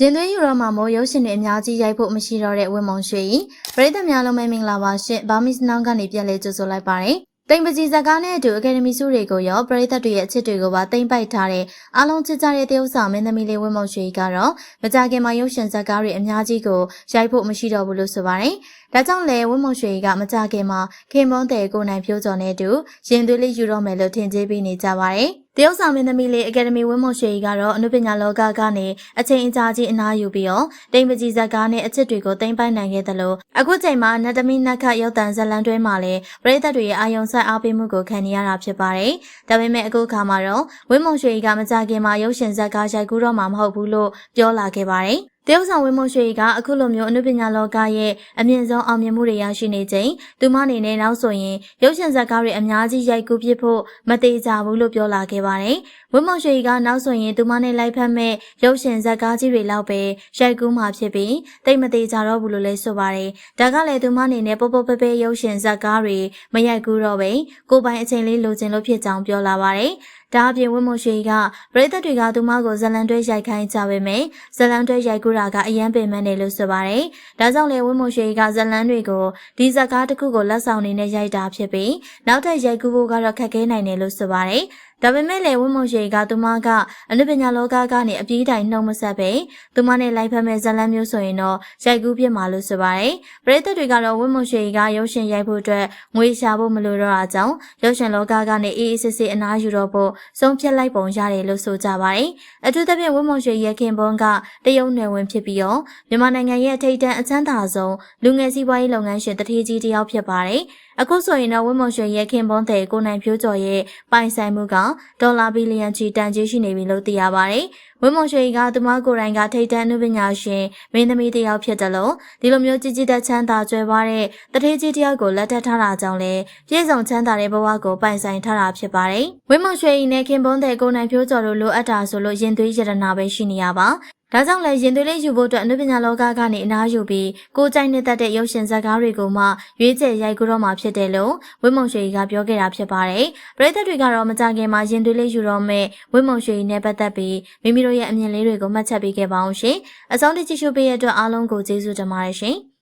ရင်သွေးယူတော့မှာမို့ရုပ်ရှင်တွေအများကြီးရိုက်ဖို့မရှိတော့တဲ့ဝင်းမုံရွှေကြီးပရိသတ်များလုံးပဲမင်္ဂလာပါရှင်ဘာမစ်နောင်ကနေပြန်လဲကြိုဆိုလိုက်ပါတယ်တိမ်ပကြီးဇာကားနဲ့အတူအကယ်ဒမီဆုတွေကိုရောပရိသတ်တွေရဲ့အချစ်တွေကိုပါတိမ်ပိုက်ထားတဲ့အားလုံးချစ်ကြတဲ့တရုတ်ဆောင်မင်းသမီးလေးဝင်းမုံရွှေကြီးကတော့မကြခင်မှာရုပ်ရှင်ဇာကားတွေအများကြီးကိုရိုက်ဖို့မရှိတော့ဘူးလို့ဆိုပါတယ်ဒါကြောင့်လေဝင်းမုံရွှေကြီးကမကြခင်မှာခင်မွန်းတဲ့ကိုနိုင်ဖြိုးကျော်နဲ့အတူရင်သွေးလေးယူတော့မယ်လို့ထင်ကြေးပေးနေကြပါတယ် တရုတ်ဆောင်မင်းသမီးလေးအကယ်ဒမီဝင်းမုံရွှေကြီးကတော့အနုပညာလောကကနေအချိန်အကြာကြီးအနားယူပြီးတော့တိမ်ပကြီးဇက်ကားနဲ့အချစ်တွေကိုသိမ့်ပိုက်နိုင်ခဲ့တယ်လို့အခုချိန်မှာနတ်သမီးနတ်ခတ်ရုပ်တံဇက်လန်တွဲမှာလည်းပရိသတ်တွေရဲ့အာယုံဆက်အားပေးမှုကိုခံနေရတာဖြစ်ပါတယ်။ဒါပေမဲ့အခုအခါမှာတော့ဝင်းမုံရွှေကြီးကမကြခင်မှာရုပ်ရှင်ဇက်ကားရိုက်ကူးတော့မှာမဟုတ်ဘူးလို့ပြောလာခဲ့ပါတယ်။ တရုတ်ဆောင်ဝင်းမွန်ရွှေကအခုလိုမျိုးအနုပညာလောကရဲ့အမြင့်ဆုံးအောင်မြင်မှုတွေရရှိနေချိန်သူမအနေနဲ့နောက်ဆိုရင်ရုပ်ရှင်ဇာတ်ကားတွေအများကြီးရိုက်ကူးပြဖို့မသေးကြဘူးလို့ပြောလာခဲ့ပါတယ်။ဝင်းမွန်ရွှေကနောက်ဆိုရင်သူမနဲ့လိုက်ဖက်မဲ့ရုပ်ရှင်ဇာတ်ကားကြီးတွေလောက်ပဲရိုက်ကူးမှာဖြစ်ပြီးတိတ်မသေးကြတော့ဘူးလို့လည်းဆိုပါတယ်။ဒါကလည်းသူမအနေနဲ့ပေါပေါပဲပဲရုပ်ရှင်ဇာတ်ကားတွေမရိုက်ကူးတော့ပဲကိုပိုင်အချိန်လေးလိုချင်လို့ဖြစ်ကြောင်းပြောလာပါတယ်။ ဒါအပြင်ဝင်းမွန်ရွှေကပရိသတ်တွေကသူမကိုဇလန်တွဲရိုက်ခိုင်းကြပေမယ့်ဇလန်တွဲရိုက်ကူးတာကအရန်ပင်မနေလို့ဆိုပါတယ်။ဒါကြောင့်လေဝင်းမွန်ရွှေကဇလန်တွေကိုဒီဇက်ကားတစ်ခုကိုလက်ဆောင်နေနဲ့ရိုက်တာဖြစ်ပြီးနောက်ထပ်ရိုက်ကူးဖို့ကတော့ခက်ခဲနိုင်တယ်လို့ဆိုပါတယ်။ ဒါပေမဲ့လည်းဝင်းမုံရှိကသူမကအနုပညာလောကကနေအပြေးတိုင်နှုံမဆက်ပဲသူမနဲ့လိုက်ဖက်မဲ့ဇလန်းမျိုးဆိုရင်တော့ရိုက်ကူးပြစ်မှာလို့ဆိုပါတယ်။ပရိသတ်တွေကတော့ဝင်းမုံရှိကရုပ်ရှင်ရိုက်ဖို့အတွက်ငွေရှာဖို့မလိုတော့တာကြောင့်ရုပ်ရှင်လောကကနေအေးအေးဆေးဆေးအနားယူတော့ဖို့ဆုံးဖြတ်လိုက်ပုံရတယ်လို့ဆိုကြပါတယ်။အထူးသဖြင့်ဝင်းမုံရှိရဲ့ခင်ပွန်းကတရုတ်နယ်ဝင်ဖြစ်ပြီးတော့မြန်မာနိုင်ငံရဲ့ထိပ်တန်းအချမ်းသာဆုံးလူငယ်စီးပွားရေးလုပ်ငန်းရှင်တထေးကြီးတစ်ယောက်ဖြစ်ပါတယ်။ အခုဆိုရင်တော့ဝင်းမုံရွှေရဲ့ခင်ပွန်းတဲ့ကိုနိုင်ဖြိုးကျော်ရဲ့ပိုင်ဆိုင်မှုကဒေါ်လာဘီလီယံချီတန်ကြေးရှိနေပြီလို့သိရပါတယ်။ဝင်းမုံရွှေကသူမကိုယ်တိုင်ကထိတ်တန်းအနုပညာရှင်မင်းသမီးတစ်ယောက်ဖြစ်တယ်လို့ဒီလိုမျိုးကြီးကြီးတဲ့ချမ်းသာကြွယ်ဝတဲ့တထေးကြီးတစ်ယောက်ကိုလက်ထပ်ထားတာကြောင့်လေပြည့်စုံချမ်းသာတဲ့ဘဝကိုပိုင်ဆိုင်ထားတာဖြစ်ပါတယ်။ဝင်းမုံရွှေနဲ့ခင်ပွန်းတဲ့ကိုနိုင်ဖြိုးကျော်တို့လိုအပ်တာဆိုလို့ရင်သွေးရတနာပဲရှိနေရပါ ဒါကြောင့်လည်းရင်သွေးလေးယူဖို့အတွက်အနုပညာလောကကနေအနားယူပြီးကိုကြိုက်နေတဲ့တဲ့ရုပ်ရှင်ဇာတ်ကားတွေကိုမှရွေးချယ်ရိုက်ကူးတော့မှာဖြစ်တယ်လို့ဝင်းမုံရွှေကြီးကပြောခဲ့တာဖြစ်ပါတယ်။ပရိသတ်တွေကတော့မကြခင်မှာရင်သွေးလေးယူတော့မဲ့ဝင်းမုံရွှေကြီးနဲ့ပတ်သက်ပြီးမိမိတို့ရဲ့အမြင်လေးတွေကိုမှတ်ချက်ပေးခဲ့ပါအောင်ရှင်။အဆုံးထိကြည့်ရှုပေးရတဲ့အတွက်အားလုံးကိုကျေးဇူးတင်ပါတယ်ရှင်။